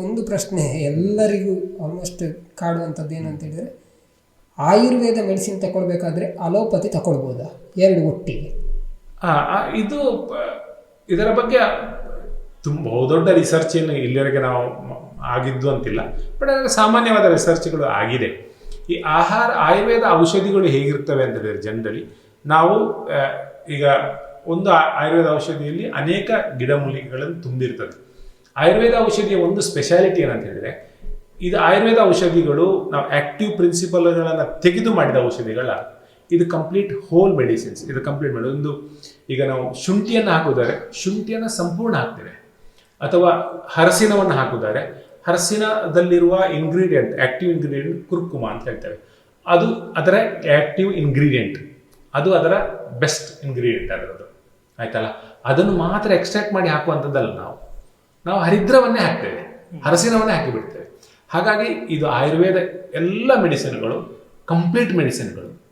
ಒಂದು ಪ್ರಶ್ನೆ ಎಲ್ಲರಿಗೂ ಆಲ್ಮೋಸ್ಟ್ ಕಾಡುವಂಥದ್ದು ಏನಂತ ಹೇಳಿದರೆ, ಆಯುರ್ವೇದ ಮೆಡಿಸಿನ್ ತಗೊಳ್ಬೇಕಾದ್ರೆ ಅಲೋಪತಿ ತಗೊಳ್ಬೋದಾ ಎರಡು ಒಟ್ಟಿಗೆ. ಇದು ಇದರ ಬಗ್ಗೆ ತುಂಬ ಬಹುದೊಡ್ಡ ರಿಸರ್ಚ್ ಏನು ಇಲ್ಲಿವರೆಗೆ ನಾವು ಆಗಿದ್ದು ಅಂತಿಲ್ಲ. ಬಟ್ ಅದರ ಸಾಮಾನ್ಯವಾದ ರಿಸರ್ಚ್ಗಳು ಆಗಿದೆ. ಈ ಆಹಾರ, ಆಯುರ್ವೇದ ಔಷಧಿಗಳು ಹೇಗಿರ್ತವೆ ಅಂತ ಹೇಳಿದ್ರೆ ಜನರಲ್ಲಿ ನಾವು ಈಗ ಒಂದು ಆಯುರ್ವೇದ ಔಷಧಿಯಲ್ಲಿ ಅನೇಕ ಗಿಡಮೂಲಿಕೆಗಳನ್ನು ತುಂಬಿರ್ತದೆ. ಆಯುರ್ವೇದ ಔಷಧಿಯ ಒಂದು ಸ್ಪೆಷಾಲಿಟಿ ಏನಂತ ಹೇಳಿದ್ರೆ, ಇದು ಆಯುರ್ವೇದ ಔಷಧಿಗಳು ನಾವು ಆಕ್ಟಿವ್ ಪ್ರಿನ್ಸಿಪಲ್ಗಳನ್ನು ತೆಗೆದು ಮಾಡಿದ ಔಷಧಿಗಳ, ಇದು ಕಂಪ್ಲೀಟ್ ಹೋಲ್ ಮೆಡಿಸಿನ್ಸ್ ಇದು ಕಂಪ್ಲೀಟ್ ಮಾಡಿ, ಒಂದು ಈಗ ನಾವು ಶುಂಠಿಯನ್ನು ಹಾಕೋದಾರೆ ಶುಂಠಿಯನ್ನು ಸಂಪೂರ್ಣ ಹಾಕ್ತೇವೆ. ಅಥವಾ ಹರಸಿನವನ್ನು ಹಾಕುದಾರೆ ಹರಸಿನದಲ್ಲಿರುವ ಇಂಗ್ರೀಡಿಯೆಂಟ್ ಆಕ್ಟಿವ್ ಇಂಗ್ರೀಡಿಯೆಂಟ್ ಕುರ್ಕುಮ ಅಂತ ಹೇಳ್ತೇವೆ. ಅದು ಅದರ ಆಕ್ಟಿವ್ ಇಂಗ್ರೀಡಿಯೆಂಟ್ ಅದು ಅದರ ಬೆಸ್ಟ್ ಇಂಗ್ರೀಡಿಯೆಂಟ್ ಅದರದ್ದು ಆಯ್ತಲ್ಲ? ಅದನ್ನು ಮಾತ್ರ ಎಕ್ಸ್ಟ್ರಾಕ್ಟ್ ಮಾಡಿ ಹಾಕುವಂಥದ್ದಲ್ಲ ನಾವು. ನಾವು ಹರಿದ್ರವನ್ನೇ ಹಾಕ್ತೇವೆ. ಹರಸಿನವನ್ನೇ ಹಾಕಿಬಿಡ್ತೇವೆ. ಹಾಗಾಗಿ ಇದು ಆಯುರ್ವೇದ ಎಲ್ಲ ಮೆಡಿಸಿನ್ಗಳು ಕಂಪ್ಲೀಟ್ ಮೆಡಿಸಿನ್ಗಳು.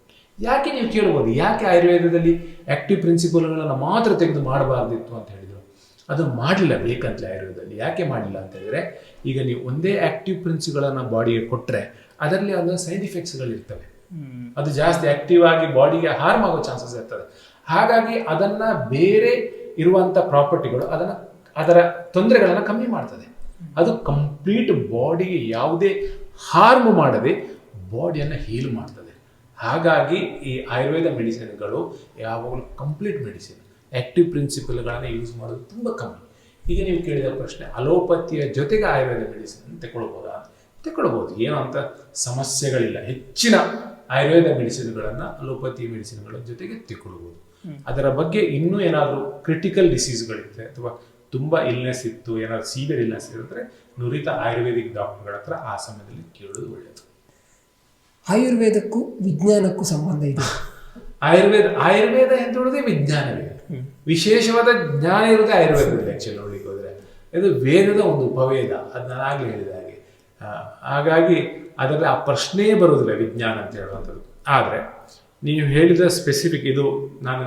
ಯಾಕೆ ನೀವು ಕೇಳ್ಬೋದು? ಯಾಕೆ ಆಯುರ್ವೇದದಲ್ಲಿ ಆಕ್ಟಿವ್ ಪ್ರಿನ್ಸಿಪಲ್ಗಳನ್ನು ಮಾತ್ರ ತೆಗೆದು ಮಾಡಬಾರ್ದಿತ್ತು ಅಂತ ಹೇಳಿದರು? ಅದು ಮಾಡಲಿಲ್ಲ ಬೇಕಂತಲೇ ಆಯುರ್ವೇದದಲ್ಲಿ. ಯಾಕೆ ಮಾಡಲಿಲ್ಲ ಅಂತ ಹೇಳಿದ್ರೆ ಈಗ ನೀವು ಒಂದೇ ಆಕ್ಟಿವ್ ಪ್ರಿನ್ಸಿಗಳನ್ನು ಬಾಡಿಗೆ ಕೊಟ್ಟರೆ ಅದರಲ್ಲಿ ಅದರ ಸೈಡ್ ಇಫೆಕ್ಟ್ಸ್ಗಳಿರ್ತವೆ ಅದು ಜಾಸ್ತಿ ಆಕ್ಟಿವ್ ಆಗಿ ಬಾಡಿಗೆ ಹಾರ್ಮ್ ಆಗೋ ಚಾನ್ಸಸ್ ಇರ್ತದೆ. ಹಾಗಾಗಿ ಅದನ್ನ ಬೇರೆ ಇರುವಂಥ ಪ್ರಾಪರ್ಟಿಗಳು ಅದನ್ನ ಅದರ ತೊಂದರೆಗಳನ್ನು ಕಮ್ಮಿ ಮಾಡ್ತದೆ. ಅದು ಕಂಪ್ಲೀಟ್ ಬಾಡಿಗೆ ಯಾವುದೇ ಹಾರ್ಮ್ ಮಾಡದೆ ಬಾಡಿಯನ್ನು ಹೀಲ್ ಮಾಡ್ತದೆ. ಹಾಗಾಗಿ ಈ ಆಯುರ್ವೇದ ಮೆಡಿಸಿನ್ಗಳು ಯಾವಾಗಲೂ ಕಂಪ್ಲೀಟ್ ಮೆಡಿಸಿನ್ ಆ್ಯಕ್ಟಿವ್ ಪ್ರಿನ್ಸಿಪಲ್ಗಳನ್ನು ಯೂಸ್ ಮಾಡೋದು ತುಂಬ ಕಮ್ಮಿ. ಈಗ ನೀವು ಕೇಳಿದ ಪ್ರಶ್ನೆ ಅಲೋಪತಿಯ ಜೊತೆಗೆ ಆಯುರ್ವೇದ ಮೆಡಿಸಿನ್ ತಗೊಳ್ಬೋದಾ ತಗೊಳ್ಬೋದು ಏನು ಅಂತ ಸಮಸ್ಯೆಗಳಿಲ್ಲ. ಹೆಚ್ಚಿನ ಆಯುರ್ವೇದ ಮೆಡಿಸಿನ್ಗಳನ್ನು ಅಲೋಪತಿ ಮೆಡಿಸಿನ್ಗಳ ಜೊತೆಗೆ ತಗೊಳ್ಬೋದು ಅದರ ಬಗ್ಗೆ ಇನ್ನೂ ಏನಾದರೂ ಕ್ರಿಟಿಕಲ್ ಡಿಸೀಸ್ಗಳಿರುತ್ತೆ ಅಥವಾ ತುಂಬ ಇಲ್ನೆಸ್ ಇತ್ತು ಏನಾದ್ರು ಸೀವಿಯರ್ ಇಲ್ನೆಸ್ ಇರೋದ್ರೆ ನುರಿತ ಆಯುರ್ವೇದಿಕ್ ಡಾಕ್ಟರ್ಗಳ ಹತ್ರ ಆ ಸಮಯದಲ್ಲಿ ಕೇಳೋದು ಒಳ್ಳೆಯದು. ಆಯುರ್ವೇದಕ್ಕೂ ವಿಜ್ಞಾನಕ್ಕೂ ಸಂಬಂಧ ಇದೆ. ಆಯುರ್ವೇದ ಆಯುರ್ವೇದ ಅಂತ ಹೇಳಿದ್ರೆ ವಿಜ್ಞಾನವೇ. ವಿಶೇಷವಾದ ಜ್ಞಾನ ಇರೋದೇ ಆಯುರ್ವೇದದಲ್ಲಿ ಆ್ಯಕ್ಚುಲಿ ನೋಡ್ಲಿಕ್ಕೆ ಹೋದ್ರೆ. ಇದು ವೇದದ ಒಂದು ಉಪವೇದ ಅದು ನಾನು ಆಗಲೇ ಹೇಳಿದ ಹಾಗೆ. ಹಾಗಾಗಿ ಅದರಲ್ಲಿ ಆ ಪ್ರಶ್ನೆಯೇ ಬರೋದಿಲ್ಲ ವಿಜ್ಞಾನ ಅಂತ ಹೇಳುವಂಥದ್ದು. ಆದರೆ ನೀವು ಹೇಳಿದ ಸ್ಪೆಸಿಫಿಕ್ ಇದು ನಾನು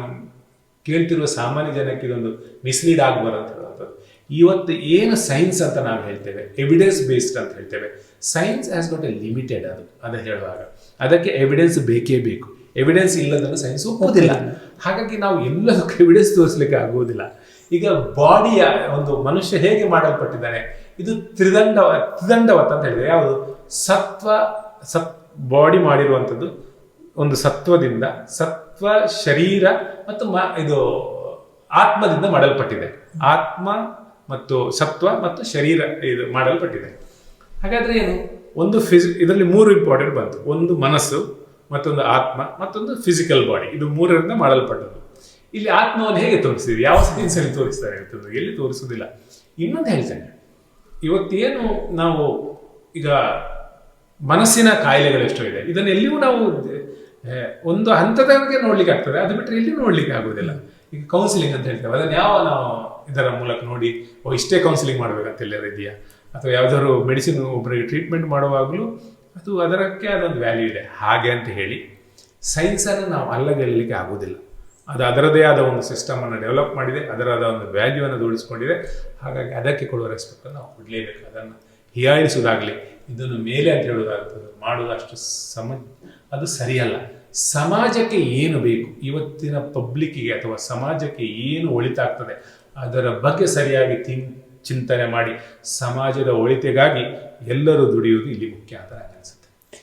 ಕೇಳ್ತಿರುವ ಸಾಮಾನ್ಯ ಜನಕ್ಕೆ ಇದೊಂದು ಮಿಸ್ಲೀಡ್ ಆಗಬಾರ್ದು ಹೇಳೋದು ಇವತ್ತು ಏನು ಸೈನ್ಸ್ ಅಂತ ನಾವು ಹೇಳ್ತೇವೆ ಎವಿಡೆನ್ಸ್ ಬೇಸ್ಡ್ ಅಂತ ಹೇಳ್ತೇವೆ science has got a limited ಅದು ಅದು ಹೇಳುವಾಗ. ಅದಕ್ಕೆ ಎವಿಡೆನ್ಸ್ ಬೇಕೇ ಬೇಕು. ಎವಿಡೆನ್ಸ್ ಇಲ್ಲದನ್ನು ಸೈನ್ಸ್ ಒಪ್ಪುವುದಿಲ್ಲ. ಹಾಗಾಗಿ ನಾವು ಎಲ್ಲದಕ್ಕೂ ಎವಿಡೆನ್ಸ್ ತೋರಿಸಲಿಕ್ಕೆ ಆಗುವುದಿಲ್ಲ. ಈಗ ಬಾಡಿಯ ಒಂದು ಮನುಷ್ಯ ಹೇಗೆ ಮಾಡಲ್ಪಟ್ಟಿದ್ದಾನೆ, ಇದು ತ್ರಿದಂಡ ತ್ರಿದಂಡವತ್ ಅಂತ ಹೇಳಿದ್ರೆ ಯಾವುದು? ಸತ್ವ, ಸತ್ ಬಾಡಿ ಮಾಡಿರುವಂಥದ್ದು ಒಂದು ಸತ್ವದಿಂದ, ಸತ್ವ ಶರೀರ ಮತ್ತು ಇದು ಆತ್ಮದಿಂದ ಮಾಡಲ್ಪಟ್ಟಿದೆ. ಆತ್ಮ ಮತ್ತು ಸತ್ವ ಮತ್ತು ಶರೀರ ಇದು ಮಾಡಲ್ಪಟ್ಟಿದೆ. ಹಾಗಾದ್ರೆ ಏನು? ಒಂದು ಫಿಸಿ, ಇದರಲ್ಲಿ ಮೂರು ಇಂಪಾರ್ಟೆಂಟ್ ಬಂತು. ಒಂದು ಮನಸ್ಸು, ಮತ್ತೊಂದು ಆತ್ಮ, ಮತ್ತೊಂದು ಫಿಸಿಕಲ್ ಬಾಡಿ ಇದು ಮೂರರಿಂದ ಮಾಡಲ್ಪಟ್ಟದ್ದು. ಇಲ್ಲಿ ಆತ್ಮವನ್ನು ಹೇಗೆ ತೋರಿಸಿದೆ ಯಾವ ಸೈನ್ಸಲ್ಲಿ ತೋರಿಸ್ತಾರೆ ಅಂತಂದ್ರೆ ಎಲ್ಲಿ ತೋರಿಸೋದಿಲ್ಲ ಇನ್ನೊಂದು ಹೇಳ್ತೇನೆ. ಇವತ್ತೇನು ನಾವು ಈಗ ಮನಸ್ಸಿನ ಕಾಯಿಲೆಗಳು ಎಷ್ಟೋ ಇದೆ. ಇದನ್ನೆಲ್ಲಿಯೂ ನಾವು ಒಂದು ಹಂತದವರೆಗೆ ನೋಡ್ಲಿಕ್ಕೆ ಆಗ್ತದೆ. ಅದು ಬಿಟ್ಟರೆ ಇಲ್ಲಿ ನೋಡ್ಲಿಕ್ಕೆ ಆಗುದಿಲ್ಲ ಈಗ ಕೌನ್ಸಿಲಿಂಗ್ ಅಂತ ಹೇಳ್ತೇವೆ. ಅದನ್ನ ಯಾವ ನಾವು ಇದರ ಮೂಲಕ ನೋಡಿ, ಓ, ಇಷ್ಟೇ ಕೌನ್ಸಿಲಿಂಗ್ ಮಾಡ್ಬೇಕಂತ ಎಲ್ಲರೂ ಇದೆಯಾ? ಅಥವಾ ಯಾವ್ದಾದ್ರು ಮೆಡಿಸಿನ್ ಒಬ್ಬರಿಗೆ ಟ್ರೀಟ್ಮೆಂಟ್ ಮಾಡುವಾಗಲೂ ಅದು ಅದರಕ್ಕೆ ಅದೊಂದು ವ್ಯಾಲ್ಯೂ ಇದೆ. ಹಾಗೆ ಅಂತ ಹೇಳಿ ಸೈನ್ಸನ್ನು ನಾವು ಅಲ್ಲಗೆಲ್ಲಲಿಕ್ಕೆ ಆಗುವುದಿಲ್ಲ. ಅದು ಅದರದೇ ಆದ ಒಂದು ಸಿಸ್ಟಮನ್ನು ಡೆವಲಪ್ ಮಾಡಿದೆ. ಅದರದ ಒಂದು ವ್ಯಾಲ್ಯೂವನ್ನು ಜೋಡಿಸ್ಕೊಂಡಿದೆ. ಹಾಗಾಗಿ ಅದಕ್ಕೆ ಕೊಡುವ ರೆಸ್ಪೆಕ್ಟನ್ನು ನಾವು ಕೊಡಲೇಬೇಕು. ಅದನ್ನು ಹೀಯಾಳಿಸುವುದಾಗಲಿ, ಇದನ್ನು ಮೇಲೆ ಅಂತ ಹೇಳುವುದಾಗ್ತದೆ ಮಾಡೋದು ಅಷ್ಟು ಸಮ, ಅದು ಸರಿಯಲ್ಲ. ಸಮಾಜಕ್ಕೆ ಏನು ಬೇಕು? ಇವತ್ತಿನ ಪಬ್ಲಿಕ್ಕಿಗೆ ಅಥವಾ ಸಮಾಜಕ್ಕೆ ಏನು ಒಳಿತಾಗ್ತದೆ? ಅದರ ಬಗ್ಗೆ ಸರಿಯಾಗಿ ತಿನ್ ಚಿಂತನೆ ಮಾಡಿ, ಸಮಾಜದ ಒಳಿತೆಗಾಗಿ ಎಲ್ಲರೂ ದುಡಿಯುವುದು ಇಲ್ಲಿ ಮುಖ್ಯ ಅಂತ ನನಗೆ ಅನಿಸುತ್ತೆ